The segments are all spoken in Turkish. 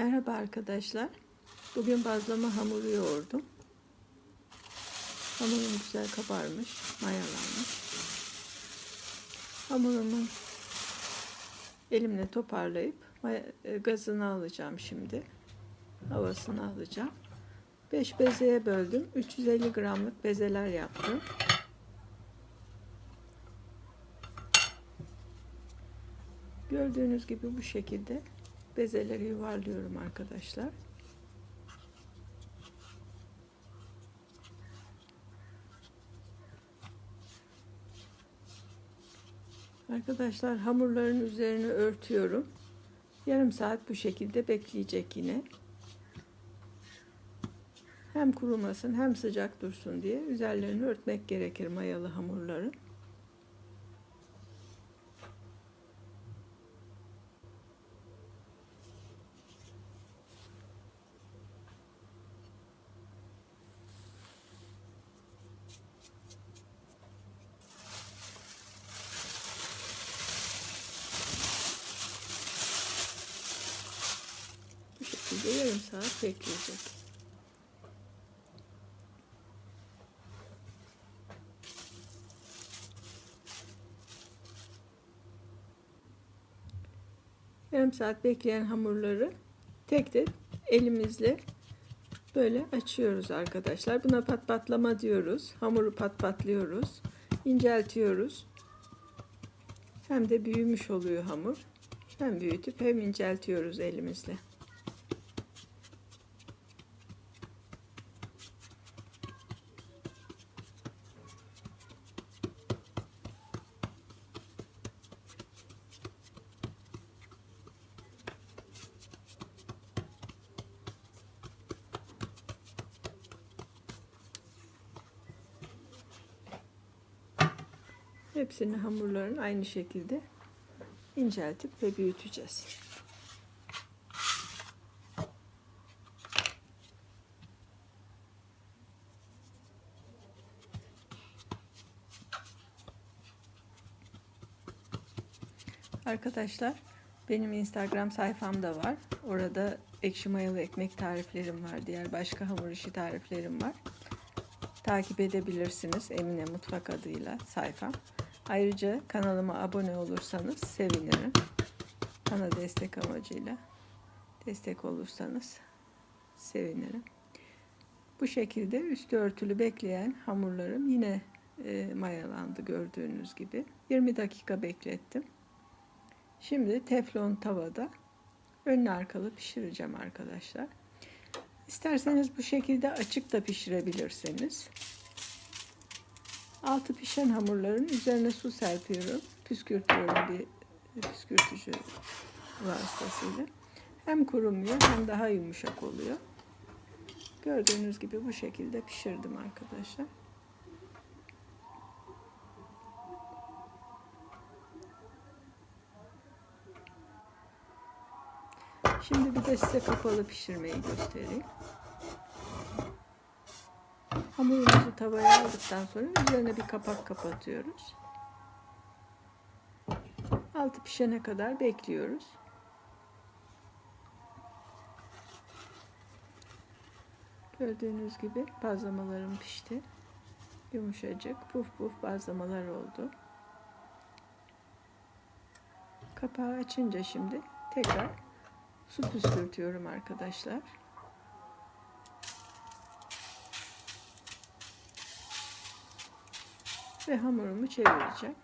Merhaba arkadaşlar. Bugün bazlama hamuru yoğurdum. Hamurum güzel kabarmış, mayalanmış. Hamurumun elimle toparlayıp e, gazını alacağım şimdi. Havasını alacağım. 5 bezeye böldüm. 350 gramlık bezeler yaptım. Gördüğünüz gibi bu şekilde bezeleri yuvarlıyorum arkadaşlar. Arkadaşlar hamurların üzerine örtüyorum. Yarım saat bu şekilde bekleyecek yine. Hem kurumasın hem sıcak dursun diye üzerlerini örtmek gerekir mayalı hamurların. Bu şekilde yarım saat bekleyecek. Yarım saat bekleyen hamurları tek tek elimizle böyle açıyoruz arkadaşlar. Buna pat patlama diyoruz. Hamuru pat patlıyoruz. inceltiyoruz. Hem de büyümüş oluyor hamur. Hem büyütüp hem inceltiyoruz elimizle. Hepsini hamurların aynı şekilde inceltip ve büyüteceğiz. Arkadaşlar benim Instagram sayfam da var. Orada ekşi mayalı ekmek tariflerim var. Diğer başka hamur işi tariflerim var. Takip edebilirsiniz Emine Mutfak adıyla sayfam. Ayrıca kanalıma abone olursanız sevinirim. Bana destek amacıyla destek olursanız sevinirim. Bu şekilde üstü örtülü bekleyen hamurlarım yine e, mayalandı gördüğünüz gibi. 20 dakika beklettim. Şimdi teflon tavada önlü arkalı pişireceğim arkadaşlar. İsterseniz bu şekilde açık da pişirebilirsiniz. Altı pişen hamurların üzerine su serpiyorum. Püskürtüyorum bir püskürtücü vasıtasıyla. Hem kurumuyor hem daha yumuşak oluyor. Gördüğünüz gibi bu şekilde pişirdim arkadaşlar. Şimdi bir de size kapalı pişirmeyi göstereyim. Hamurumuzu tavaya aldıktan sonra üzerine bir kapak kapatıyoruz. Altı pişene kadar bekliyoruz. Gördüğünüz gibi bazlamalarım pişti. Yumuşacık puf puf bazlamalar oldu. Kapağı açınca şimdi tekrar su püskürtüyorum arkadaşlar. Ve hamurumu çevireceğim.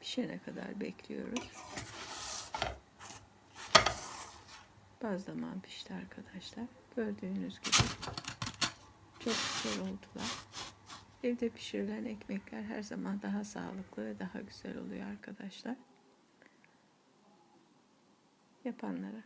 Pişene kadar bekliyoruz. Bazlaman pişti arkadaşlar. Gördüğünüz gibi çok güzel oldular. Evde pişirilen ekmekler her zaman daha sağlıklı ve daha güzel oluyor arkadaşlar. Yapanlara